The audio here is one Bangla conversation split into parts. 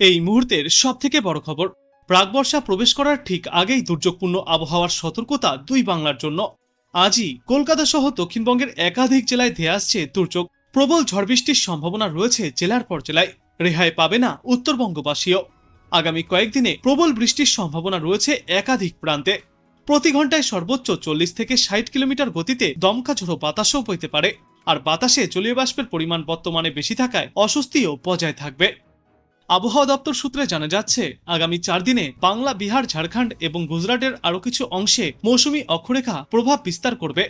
এই মুহূর্তের সব থেকে বড় খবর প্রাকবর্ষা প্রবেশ করার ঠিক আগেই দুর্যোগপূর্ণ আবহাওয়ার সতর্কতা দুই বাংলার জন্য। আজই কলকাতা সহ দক্ষিণবঙ্গের একাধিক জেলায় ধেয়ে আসছে দুর্যোগ। প্রবল ঝড় বৃষ্টির সম্ভাবনা রয়েছে জেলার পর জেলায়। রেহাই পাবে না উত্তরবঙ্গবাসীও। আগামী কয়েকদিনে প্রবল বৃষ্টির সম্ভাবনা রয়েছে একাধিক প্রান্তে। প্রতি ঘন্টায় সর্বোচ্চ চল্লিশ থেকে ষাট কিলোমিটার গতিতে দমকা ঝোড়ো বাতাসও বইতে পারে। আর বাতাসে জলীয় বাষ্পের পরিমাণ বর্তমানে বেশি থাকায় অস্বস্তিও বজায় থাকবে। আবহাওয়া দপ্তর সূত্রে জানা যাচ্ছে, আগামী চার দিনে বাংলা, বিহার, ঝাড়খণ্ড এবং গুজরাটের আরও কিছু অংশে মৌসুমি অক্ষরেখা প্রভাব বিস্তার করবে।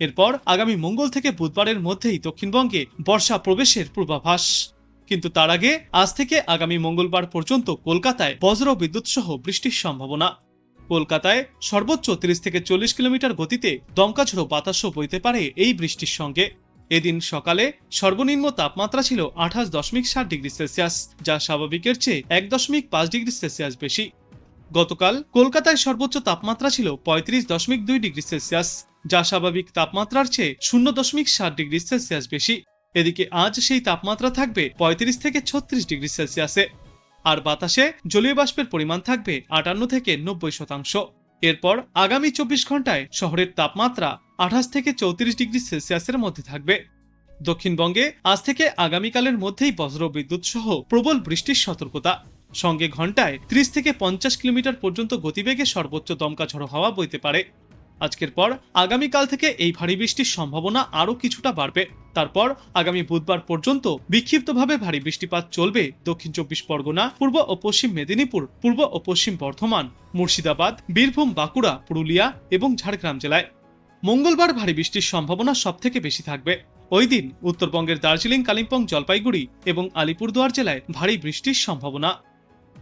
এরপর আগামী মঙ্গল থেকে বুধবারের মধ্যেই দক্ষিণবঙ্গে বর্ষা প্রবেশের পূর্বাভাস। কিন্তু তার আগে আজ থেকে আগামী মঙ্গলবার পর্যন্ত কলকাতায় বজ্র বিদ্যুৎ সহ বৃষ্টির সম্ভাবনা। কলকাতায় সর্বোচ্চ তিরিশ থেকে চল্লিশ কিলোমিটার গতিতে দমকাঝোড়ো বাতাসও বইতে পারে এই বৃষ্টির সঙ্গে। এদিন সকালে সর্বনিম্ন তাপমাত্রা ছিল আঠাশ দশমিক সাত ডিগ্রি সেলসিয়াস, যা স্বাভাবিকের চেয়ে এক দশমিক পাঁচ ডিগ্রি সেলসিয়াস বেশি। গতকাল কলকাতায় সর্বোচ্চ তাপমাত্রা ছিল পঁয়ত্রিশ দশমিক দুই ডিগ্রি সেলসিয়াস, যা স্বাভাবিক তাপমাত্রার চেয়ে শূন্য দশমিক সাত ডিগ্রি সেলসিয়াস বেশি। এদিকে আজ সেই তাপমাত্রা থাকবে পঁয়ত্রিশ থেকে ছত্রিশ ডিগ্রি সেলসিয়াসে। আর বাতাসে জলীয় বাষ্পের পরিমাণ থাকবে আটান্ন থেকে নব্বই শতাংশ। এরপর আগামী চব্বিশ ঘন্টায় শহরের তাপমাত্রা আঠাশ থেকে চৌত্রিশ ডিগ্রি সেলসিয়াসের মধ্যে থাকবে। দক্ষিণবঙ্গে আজ থেকে আগামীকালের মধ্যেই বজ্র বিদ্যুৎ সহ প্রবল বৃষ্টির সতর্কতা। সঙ্গে ঘন্টায় ত্রিশ থেকে পঞ্চাশ কিলোমিটার পর্যন্ত গতিবেগে সর্বোচ্চ দমকা ঝড়ো হাওয়া বইতে পারে। আজকের পর আগামীকাল থেকে এই ভারী বৃষ্টির সম্ভাবনা আরও কিছুটা বাড়বে। তারপর আগামী বুধবার পর্যন্ত বিক্ষিপ্তভাবে ভারী বৃষ্টিপাত চলবে দক্ষিণ চব্বিশ পরগনা, পূর্ব ও পশ্চিম মেদিনীপুর, পূর্ব ও পশ্চিম বর্ধমান, মুর্শিদাবাদ, বীরভূম, বাঁকুড়া, পুরুলিয়া এবং ঝাড়গ্রাম জেলায়। মঙ্গলবার ভারী বৃষ্টির সম্ভাবনা সবথেকে বেশি থাকবে। ওই দিন উত্তরবঙ্গের দার্জিলিং, কালিম্পং, জলপাইগুড়ি এবং আলিপুরদুয়ার জেলায় ভারী বৃষ্টির সম্ভাবনা।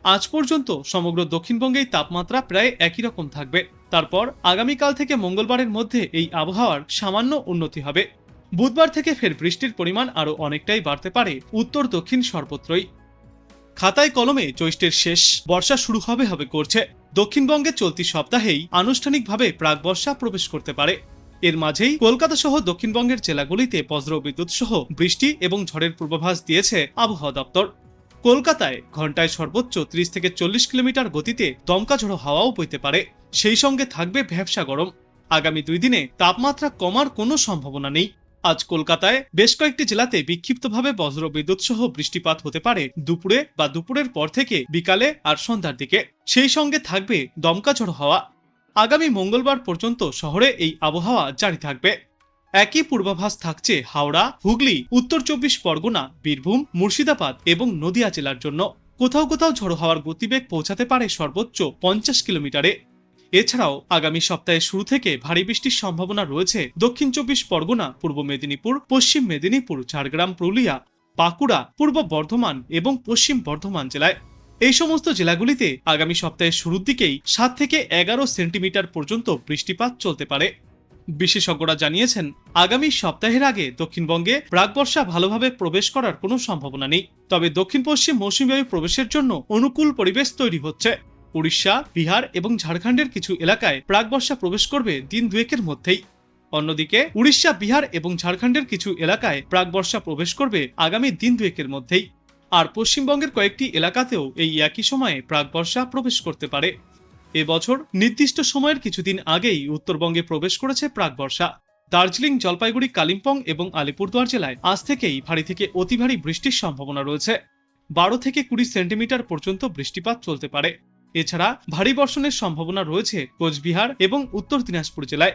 আজ পর্যন্ত সমগ্র দক্ষিণবঙ্গেই তাপমাত্রা প্রায় একই রকম থাকবে। তারপর আগামীকাল থেকে মঙ্গলবারের মধ্যে এই আবহাওয়ার সামান্য উন্নতি হবে। বুধবার থেকে ফের বৃষ্টির পরিমাণ আরও অনেকটাই বাড়তে পারে উত্তর দক্ষিণ সর্বত্রই। খাতায় কলমে জ্যৈষ্ঠের শেষ বর্ষা শুরু হবে হবে করছে। দক্ষিণবঙ্গে চলতি সপ্তাহেই আনুষ্ঠানিকভাবে প্রাক বর্ষা প্রবেশ করতে পারে। এর মাঝেই কলকাতা সহ দক্ষিণবঙ্গের জেলাগুলিতে বজ্র বিদ্যুৎ সহ বৃষ্টি এবং ঝড়ের পূর্বাভাস দিয়েছে আবহাওয়া দপ্তর। কলকাতায় ঘন্টায় সর্বোচ্চ ত্রিশ থেকে চল্লিশ কিলোমিটার গতিতে দমকা ঝড়ো হাওয়াও বইতে পারে। সেই সঙ্গে থাকবে ভ্যাবসা গরম। আগামী দুই দিনে তাপমাত্রা কমার কোনো সম্ভাবনা নেই। আজ কলকাতায় বেশ কয়েকটি জেলাতে বিক্ষিপ্তভাবে বজ্র বিদ্যুৎ সহ বৃষ্টিপাত হতে পারে দুপুরে বা দুপুরের পর থেকে বিকালে আর সন্ধ্যার দিকে। সেই সঙ্গে থাকবে দমকা ঝড়ো হাওয়া। আগামী মঙ্গলবার পর্যন্ত শহরে এই আবহাওয়া জারি থাকবে। একই পূর্বাভাস থাকছে হাওড়া, হুগলি, উত্তর চব্বিশ পরগনা, বীরভূম, মুর্শিদাবাদ এবং নদিয়া জেলার জন্য। কোথাও কোথাও ঝড়ো হাওয়ার গতিবেগ পৌঁছাতে পারে সর্বোচ্চ পঞ্চাশ কিলোমিটারে। এছাড়াও আগামী সপ্তাহের শুরু থেকে ভারী বৃষ্টির সম্ভাবনা রয়েছে দক্ষিণ চব্বিশ পরগনা, পূর্ব মেদিনীপুর, পশ্চিম মেদিনীপুর, ঝাড়গ্রাম, পুরুলিয়া, বাঁকুড়া, পূর্ব বর্ধমান এবং পশ্চিম বর্ধমান জেলায়। এই সমস্ত জেলাগুলিতে আগামী সপ্তাহের শুরুর দিকেই সাত থেকে এগারো সেন্টিমিটার পর্যন্ত বৃষ্টিপাত চলতে পারে। বিশেষজ্ঞরা জানিয়েছেন, আগামী সপ্তাহের আগে দক্ষিণবঙ্গে প্রাকবর্ষা ভালোভাবে প্রবেশ করার কোনো সম্ভাবনা নেই। তবে দক্ষিণ পশ্চিম মৌসুমী বায়ু প্রবেশের জন্য অনুকূল পরিবেশ তৈরি হচ্ছে। উড়িষ্যা, বিহার এবং ঝাড়খণ্ডের কিছু এলাকায় প্রাকবর্ষা প্রবেশ করবে দিন দুয়েকের মধ্যেই। অন্যদিকে, উড়িষ্যা, বিহার এবং ঝাড়খণ্ডের কিছু এলাকায় প্রাকবর্ষা প্রবেশ করবে আগামী দিন দুয়েকের মধ্যেই। আর পশ্চিমবঙ্গের কয়েকটি এলাকাতেও এই একই সময়ে প্রাকবর্ষা প্রবেশ করতে পারে। এবছর নির্দিষ্ট সময়ের কিছুদিন আগেই উত্তরবঙ্গে প্রবেশ করেছে প্রাকবর্ষা দার্জিলিং, জলপাইগুড়ি, কালিম্পং এবং আলিপুরদুয়ার জেলায় আজ থেকেই ভারী থেকে অতি ভারী বৃষ্টির সম্ভাবনা রয়েছে। বারো থেকে কুড়ি সেন্টিমিটার পর্যন্ত বৃষ্টিপাত চলতে পারে। এছাড়া ভারী বর্ষণের সম্ভাবনা রয়েছে কোচবিহার এবং উত্তর দিনাজপুর জেলায়।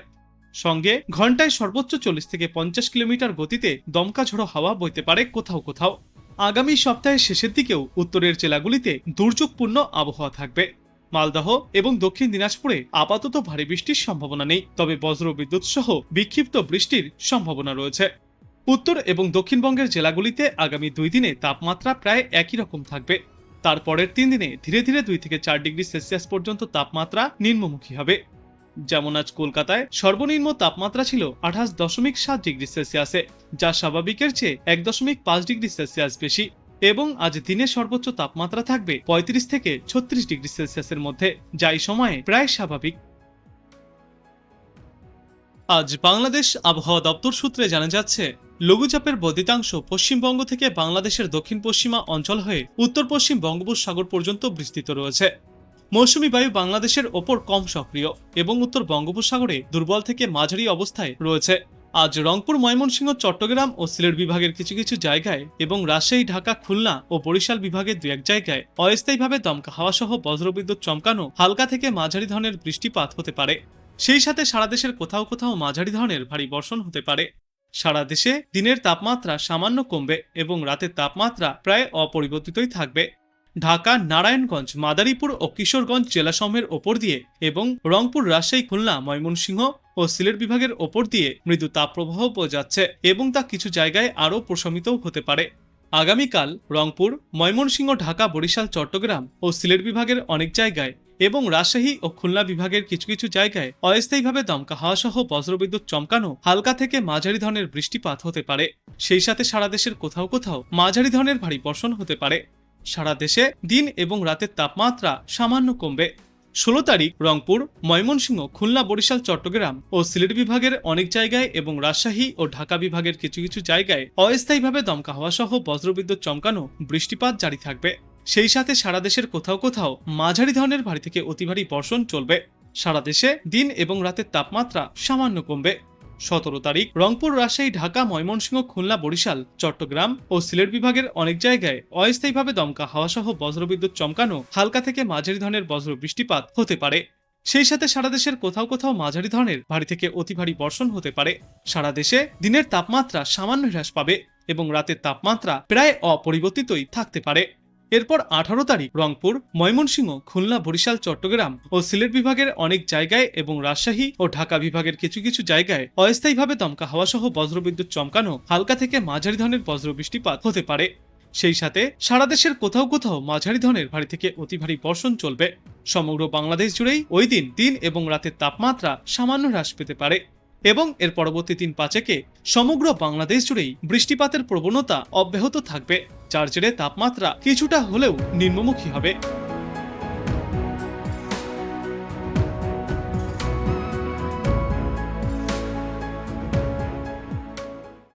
সঙ্গে ঘন্টায় সর্বোচ্চ চল্লিশ থেকে পঞ্চাশ কিলোমিটার গতিতে দমকা ঝোড়ো হাওয়া বইতে পারে কোথাও কোথাও। আগামী সপ্তাহের শেষের দিকেও উত্তরের জেলাগুলিতে দুর্যোগপূর্ণ আবহাওয়া থাকবে। মালদহ এবং দক্ষিণ দিনাজপুরে আপাতত ভারী বৃষ্টির সম্ভাবনা নেই, তবে বজ্র বিদ্যুৎ সহ বিক্ষিপ্ত বৃষ্টির সম্ভাবনা রয়েছে। উত্তর এবং দক্ষিণবঙ্গের জেলাগুলিতে আগামী দুই দিনে তাপমাত্রা প্রায় একই রকম থাকবে। তারপরের তিন দিনে ধীরে ধীরে দুই থেকে চার ডিগ্রি সেলসিয়াস পর্যন্ত তাপমাত্রা নিম্নমুখী হবে। যেমন আজ কলকাতায় সর্বনিম্ন তাপমাত্রা ছিল আঠাশ দশমিক সাত ডিগ্রি সেলসিয়াসে, যা স্বাভাবিকের চেয়ে এক দশমিক পাঁচ ডিগ্রি সেলসিয়াস বেশি, এবং আজ দিনের সর্বোচ্চ তাপমাত্রা থাকবে পঁয়ত্রিশ থেকে ছত্রিশ ডিগ্রি সেলসিয়াসের মধ্যে, যা এই সময়ে প্রায় স্বাভাবিক। আজ বাংলাদেশ আবহাওয়া দপ্তর সূত্রে জানা যাচ্ছে, লঘুচাপের বর্ধিতাংশ পশ্চিমবঙ্গ থেকে বাংলাদেশের দক্ষিণ পশ্চিমা অঞ্চল হয়ে উত্তর পশ্চিম বঙ্গোপসাগর পর্যন্ত বিস্তৃত রয়েছে। মৌসুমী বায়ু বাংলাদেশের ওপর কম সক্রিয় এবং উত্তর বঙ্গোপসাগরে দুর্বল থেকে মাঝারি অবস্থায় রয়েছে। আজ রংপুর, ময়মনসিংহ, চট্টগ্রাম ও সিলেট বিভাগের কিছু কিছু জায়গায় এবং রাজশাহী, ঢাকা, খুলনা ও বরিশাল বিভাগের দু এক জায়গায় অস্থায়ীভাবে দমকা হাওয়া সহ বজ্রবিদ্যুৎ চমকানো হালকা থেকে মাঝারি ধরনের বৃষ্টিপাত হতে পারে। সেই সাথে সারা দেশের কোথাও কোথাও মাঝারি ধরনের ভারী বর্ষণ হতে পারে। সারা দেশে দিনের তাপমাত্রা সামান্য কমবে এবং রাতের তাপমাত্রা প্রায় অপরিবর্তিতই থাকবে। ঢাকা, নারায়ণগঞ্জ, মাদারীপুর ও কিশোরগঞ্জ জেলাসমূহের ওপর দিয়ে এবং রংপুর, রাজশাহী, খুলনা, ময়মনসিংহ ও সিলেট বিভাগের ওপর দিয়ে মৃদু তাপপ্রবাহ যাচ্ছে এবং তা কিছু জায়গায় আরও প্রশমিতও হতে পারে। আগামীকাল রংপুর, ময়মনসিংহ, ঢাকা, বরিশাল, চট্টগ্রাম ও সিলেট বিভাগের অনেক জায়গায় এবং রাজশাহী ও খুলনা বিভাগের কিছু কিছু জায়গায় অস্থায়ীভাবে দমকা হাওয়া সহ বজ্রবিদ্যুৎ চমকানো হালকা থেকে মাঝারি ধরনের বৃষ্টিপাত হতে পারে। সেই সাথে সারা দেশের কোথাও কোথাও মাঝারি ধরনের ভারী বর্ষণ হতে পারে। সারা দেশে দিন এবং রাতের তাপমাত্রা সামান্য কমবে। ষোলো তারিখ রংপুর, ময়মনসিংহ, খুলনা, বরিশাল, চট্টগ্রাম ও সিলেট বিভাগের অনেক জায়গায় এবং রাজশাহী ও ঢাকা বিভাগের কিছু কিছু জায়গায় অস্থায়ীভাবে দমকা হওয়া সহ বজ্রবিদ্যুৎ চমকানো বৃষ্টিপাত জারি থাকবে। সেই সাথে সারা দেশের কোথাও কোথাও মাঝারি ধরনের ভারী থেকে অতিভারী বর্ষণ চলবে। সারা দেশে দিন এবং রাতের তাপমাত্রা সামান্য কমবে। সতেরো তারিখ, রংপুর, রাজশাহী, ঢাকা, ময়মনসিংহ, খুলনা, বরিশাল, চট্টগ্রাম ও সিলেট বিভাগের অনেক জায়গায় অস্থায়ীভাবে দমকা হাওয়া সহ বজ্রবিদ্যুৎ চমকানো হালকা থেকে মাঝারি ধরনের বজ্র বৃষ্টিপাত হতে পারে। সেই সাথে সারা দেশের কোথাও কোথাও মাঝারি ধরনের ভারী থেকে অতি ভারী বর্ষণ হতে পারে। সারা দেশে দিনের তাপমাত্রা সামান্য হ্রাস পাবে এবং রাতের তাপমাত্রা প্রায় অপরিবর্তিতই থাকতে পারে। এরপর আঠারো তারিখ রংপুর, ময়মনসিংহ, খুলনা, বরিশাল, চট্টগ্রাম ও সিলেট বিভাগের অনেক জায়গায় এবং রাজশাহী ও ঢাকা বিভাগের কিছু কিছু জায়গায় অস্থায়ীভাবে দমকা হাওয়া সহ বজ্রবিদ্যুৎ চমকানো হালকা থেকে মাঝারি ধরনের বজ্র বৃষ্টিপাত হতে পারে। সেই সাথে সারা দেশের কোথাও কোথাও মাঝারি ধরনের ভারী থেকে অতি ভারী বর্ষণ চলবে। সমগ্র বাংলাদেশ জুড়েই ওই দিন দিন এবং রাতের তাপমাত্রা সামান্য হ্রাস পেতে পারে এবং এর পরবর্তী তিন পাঁচেকে সমগ্র বাংলাদেশ জুড়েই বৃষ্টিপাতের প্রবণতা অব্যাহত থাকবে। যার জেরে তাপমাত্রা কিছুটা হলেও নিম্নমুখী হবে।